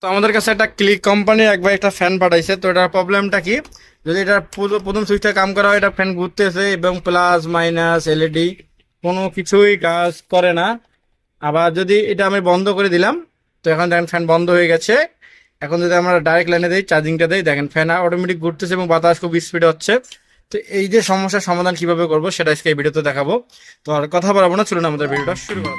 তো আমাদের কাছে একটা ক্লিক কোম্পানির একবার একটা ফ্যান পাঠাইছে। তো এটার প্রবলেমটা কি? যদি এটা পুরো- প্রথম সুইচটা কাম করা হয়, এটা ফ্যান ঘুরতেছে এবং প্লাস মাইনাস এলইডি কোনো কিছুই কাজ করে না। আবার যদি এটা আমি বন্ধ করে দিলাম, তো এখন দেখেন ফ্যান বন্ধ হয়ে গেছে। এখন যদি আমরা ডাইরেক্ট লাইনে দিই চার্জিংটা দিই, দেখেন ফ্যান অটোমেটিক ঘুরতেছে এবং বাতাস খুব স্পিডে হচ্ছে। তো এই যে সমস্যার সমাধান কীভাবে করব, সেটা আজকে এই ভিডিওতে দেখাবো। তো আর কথা বলব না, চলুন আমাদের ভিডিওটা শুরু করব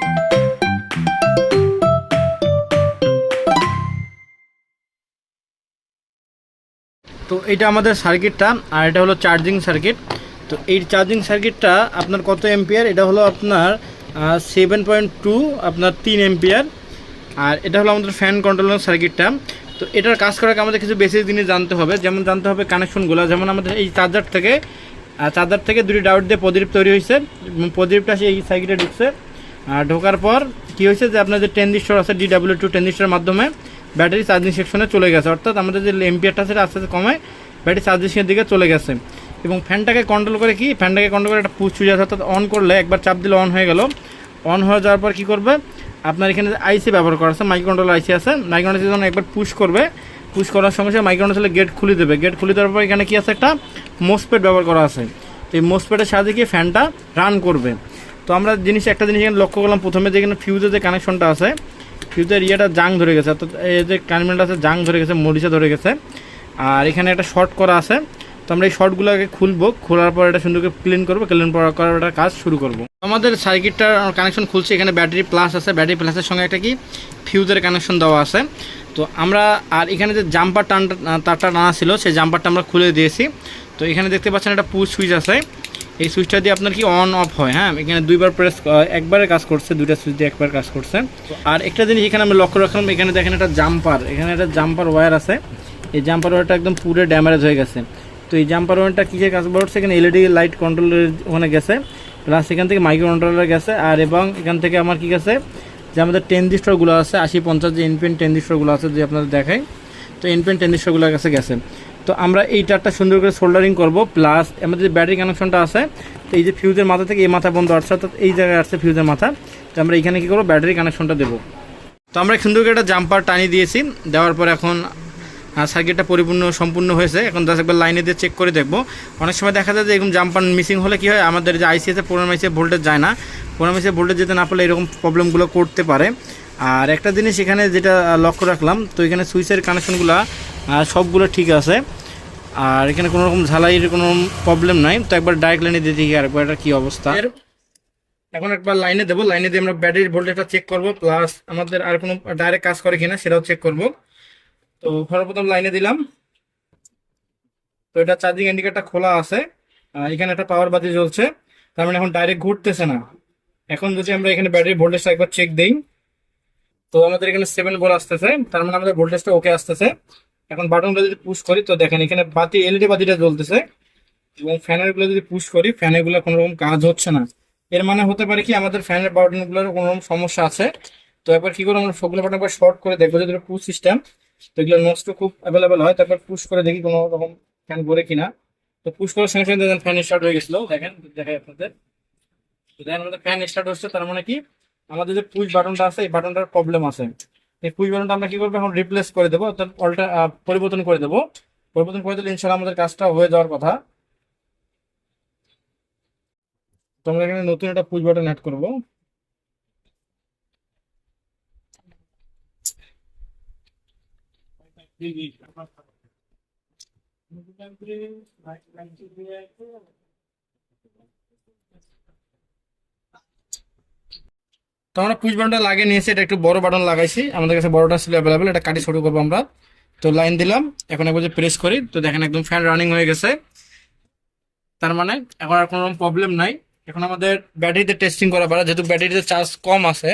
তো এটা আমাদের সার্কিটটা, আর এটা হলো চার্জিং সার্কিট তো এই চার্জিং সার্কিটটা আপনার কত এম্পিয়ার এটা হলো আপনার সেভেন পয়েন্ট টু আপনার তিন এম্পিয়ার আর এটা হলো আমাদের ফ্যান কন্ট্রোলার সার্কিটটা তো এটার কাজ করাকে আমাদের কিছু বেসিক জিনিস জানতে হবে। যেমন জানতে হবে কানেকশনগুলো যেমন আমাদের এই চার্জার থেকে চার্জার থেকে দুটি ডাউট দিয়ে প্রদীপ তৈরি হয়েছে। প্রদীপটা সেই সার্কিটে ঢুকছে। আর ঢোকার পর কি হয়েছে যে আপনার যে টেনজিস্টর আছে ডিডাব্লিউ টু টেনজিস্টরের মাধ্যমে ব্যাটারি চার্জিং সেকশনে চলে গেছে। অর্থাৎ আমাদের যে এমপিআরটা সেটা আস্তে আস্তে কমে ব্যাটারি চার্জিংয়ের দিকে চলে গেছে। এবং ফ্যানটাকে কন্ট্রোল করে কি? ফ্যানটাকে কন্ট্রোল করে একটা পুশ সুইচ আছে, অর্থাৎ অন করলে একবার চাপ দিলে অন হয়ে গেল। অন হয়ে যাওয়ার পর কি করবে? আপনার এখানে আইসি ব্যবহার করা আছে মাইক্রো কন্ট্রোল আইসি আছে মাইক্রো কন্ট্রোল যখন একবার পুশ করবে। পুশ করার সঙ্গে সঙ্গে মাইক্রো কন্ট্রোলে গেট খুলে দেবে। গেট খুলে দেওয়ার পর এখানে কি আছে? একটা মোসপেড ব্যবহার করা আছে। তো এই মোসপেডের সাহায্যে কি ফ্যানটা রান করবে? তো আমরা জিনিস, একটা জিনিস এখানে লক্ষ্য করলাম প্রথমে যেখানে ফিউজের যে কানেকশনটা আছে ফিউজের ইয়েটা জাং ধরে গেছে, অর্থাৎ এই যে কানেক্টটা আছে জাং ধরে গেছে, মরিচা ধরে গেছে। আর এখানে একটা শর্ট করা আছে। তো আমরা এই শর্টগুলোকে খুলবো, খোলার পর এটা সুন্দর করে ক্লিন করব ক্লিন করার কাজ শুরু করব। আমাদের সার্কিটটার কানেকশন খুলছে, এখানে ব্যাটারি প্লাস আছে। ব্যাটারি প্লাসের সঙ্গে একটা কি? ফিউজের কানেকশন দেওয়া আছে। তো আমরা, আর এখানে যে জাম্পার টান তারটা টানা ছিল, সেই জাম্পারটা আমরা খুলে দিয়েছি। তো এখানে দেখতে পাচ্ছেন একটা পুশ সুইচ আছে। এই সুইচটা দিয়ে আপনার কি অন অফ হয় হ্যাঁ? এখানে দুইবার প্রেস একবারে কাজ করছে, দুইটা সুইচ দিয়ে একবার কাজ করছে। আর একটা জিনিস এখানে আমি লক্ষ্য রাখলাম, এখানে দেখেন একটা জাম্পার এখানে একটা জাম্পার ওয়্যার আছে। এই জাম্পার ওয়্যারটা একদম পুরো ড্যামেজ হয়ে গেছে। তো এই জাম্পার ওয়্যারটা কীসের কাজ করছে? এখানে এলইডি লাইট কন্ট্রোলের ওখানে গেছে। প্লাস এখান থেকে মাইক্রো কন্ট্রোলার গেছে। আর এবং এখান থেকে আমার কি গেছে? যে আমাদের টেন ডিস্টরগুলো আছে, আশি পঞ্চাশ যে ইনপেন টেন ডিস্টরগুলো আছে যে আপনাদের দেখাই, তো ইনপেন টেন ডিস্টরগুলোর কাছে গেছে। তো আমরা এই তারটা সুন্দর করে সোল্ডারিং করব প্লাস আমাদের যে ব্যাটারি কানেকশনটা আছে, তো এই যে ফিউজের মাথা থেকে এই মাথা বন্ধ আসছে, অর্থাৎ এই জায়গায় আসছে ফিউজের মাথা, তো আমরা এখানে কী করব? ব্যাটারি কানেকশনটা দেবো। তো আমরা সুন্দর করে একটা জাম্পার টানিয়ে দিয়েছি, দেওয়ার পর এখন সার্কিটটা পরিপূর্ণ, সম্পূর্ণ হয়েছে। এখন দশ একবার লাইনে দিয়ে চেক করে দেখব। অনেক সময় দেখা যায় যে এরকম জাম্পার মিসিং হলে কি হয়, আমাদের যে আইসি আছে পনেরো মাইসে ভোল্টেজ যায় না। পনেরো মাইসে ভোল্টেজ যেতে না পারলে এরকম প্রবলেমগুলো করতে পারে। আর একটা জিনিস এখানে যেটা লক্ষ্য রাখলাম, তো এখানে সুইচের কানেকশনগুলো সবগুলো ঠিক আছে। আর এখানে কোনো রকম ঝালাইয়ের কোনো প্রবলেম নাই। তো একবার ডাইরেক্ট লাইনে দিয়ে দেখি আরেকবার এটা কী অবস্থা। এখন একবার লাইনে দেবো। লাইনে দিয়ে আমরা ব্যাটারির ভোল্টেজটা চেক করব প্লাস আমাদের আর কোনো ডাইরেক্ট কাজ করে কিনা সেটাও চেক করব। তো সর্বপ্রথম লাইনে দিলাম। তো এটা চার্জিং ইন্ডিকেটরটা খোলা আছে। এখানে একটা পাওয়ার বাতি জ্বলছে। তার মানে এখন ডাইরেক্ট ঘুরতেছে না। এখন যদি আমরা এখানে ব্যাটারি ভোল্টেজটা একবার চেক দিই, তো আমাদের এখানে সেভেন বল আসতেছে। তার মানে আমাদের ভোল্টেজটা ওকে আসতেছে। এখন বাটনটা যদি পুশ করি, তো দেখেন এখানে বাতি এলইডি বাতিটা জ্বলতেছে এবং ফ্যানেরগুলো যদি পুশ করি ফ্যানেরগুলো কোনো রকম কাজ হচ্ছে না। এর মানে হতে পারে কি, আমাদের ফ্যানের বাটনগুলোর কোনো রকম সমস্যা আছে। তো একবার কি করে আমরা সবগুলো বাটন একবার শর্ট করে দেখব যদি পুশ সিস্টেম তো এগুলো নষ্ট খুব অ্যাভেলেবেল হয় তারপর পুশ করে দেখি কোনো রকম ফ্যান ঘুরে কিনা। তো পুশ করার সঙ্গে সঙ্গে দেখেন ফ্যান স্টার্ট হয়ে গেছিল, দেখেন, দেখাই আপনাদের। তো দেখেন আমাদের ফ্যান স্টার্ট হচ্ছে, তার মানে কি, আমাদের যে পুশ বাটনটা আছে, এই বাটনটার প্রবলেম আছে। এই পুশ বাটনটা আমরা কি করব? এখন রিপ্লেস করে দেবো। অর্থাৎ অল্টা পরিবর্তন করে দেবো। পরিবর্তন করে দিলে ইনশাল্লাহ আমাদের কাজটা হয়ে যাওয়ার কথা। তো আমরা এখানে নতুন একটা পুশ বাটন অ্যাড করব। তো আমরা পুশ বাটনটা লাগিয়ে নিয়েছি এটা একটু বড় বাটন লাগাইছি। আমাদের কাছে বড়টা ছিল অ্যাভেলেবেল এটা কাটি শুরু করব আমরা। তো লাইন দিলাম, এখন একবার যে প্রেস করি। তো দেখেন একদম ফ্যান রানিং হয়ে গেছে। তার মানে এখন আর কোনো প্রবলেম নাই। এখন আমাদের ব্যাটারিতে টেস্টিং করা পারে, যেহেতু ব্যাটারিতে চার্জ কম আছে,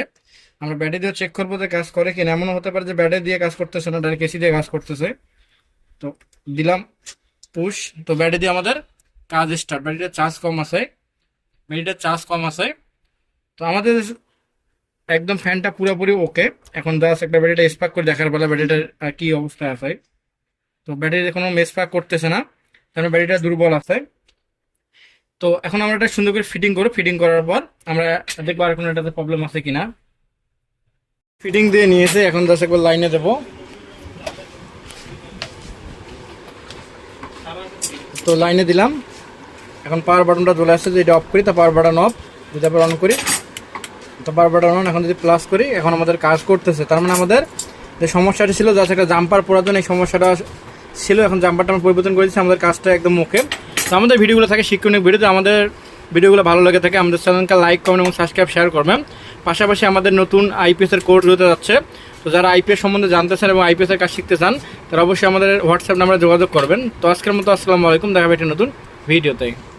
আমরা ব্যাটারি দিয়ে চেক করব যে কাজ করে কিনা। এমনও হতে পারে যে ব্যাটারি দিয়ে কাজ করতেছে না ডাইরেক্ট এসি দিয়ে কাজ করতেছে। তো দিলাম পুশ তো ব্যাটারি দিয়ে আমাদের কাজ স্টার্ট ব্যাটারিতে চার্জ কম আছে। ব্যাটারিতে চার্জ কম আছে। তো আমাদের একদম ফ্যানটা পুরোপুরি ওকে। এখন দাস একটা ব্যাটারিটা স্পার্ক করে দেখার বেলা ব্যাটারিটার কি অবস্থা আছে। তো ব্যাটারিতে কোনো স্পার্ক করতেছে না। কারণ মানে ব্যাটারিটা দুর্বল আছে। তো এখন আমরা এটা সুন্দর করে ফিটিং করব। ফিটিং করার পর আমরা দেখব আর কোনো এটাতে প্রবলেম আছে কিনা। ফিটিং দিয়ে নিয়েছে। এখন দাস একবার লাইনে দেবো। তো লাইনে দিলাম। এখন পাওয়ার বাটনটা চলে আসছে। যে এটা অফ করি, তা পাওয়ার বাটন অফ যদি আবার অন করি তো বারবার অন এখন যদি প্লাস করি, এখন আমাদের কাজ করতেছে। তার মানে আমাদের যে সমস্যাটি ছিল যাচ্ছে একটা জাম্পার পরার জন্য এই সমস্যাটা ছিল, এখন জাম্পারটা আমরা পরিবর্তন করেছি আমাদের কাজটা একদম মুখে তো আমাদের ভিডিওগুলো থাকে শিক্ষণীয় ভিডিও তো আমাদের ভিডিওগুলো ভালো লাগে থাকে, আমাদের চ্যানেলকে লাইক কমেন্ট এবং সাবস্ক্রাইব শেয়ার করবেন। পাশাপাশি আমাদের নতুন আইপিএসের কোর্স হতে যাচ্ছে, তো যারা আইপিএস সম্বন্ধে জানতে চান এবং আইপিএস এর কাজ শিখতে চান, তারা অবশ্যই আমাদের হোয়াটসঅ্যাপ নাম্বারে যোগাযোগ করবেন। তো আজকের মতো আসসালামু আলাইকুম, দেখা একটি নতুন ভিডিওতে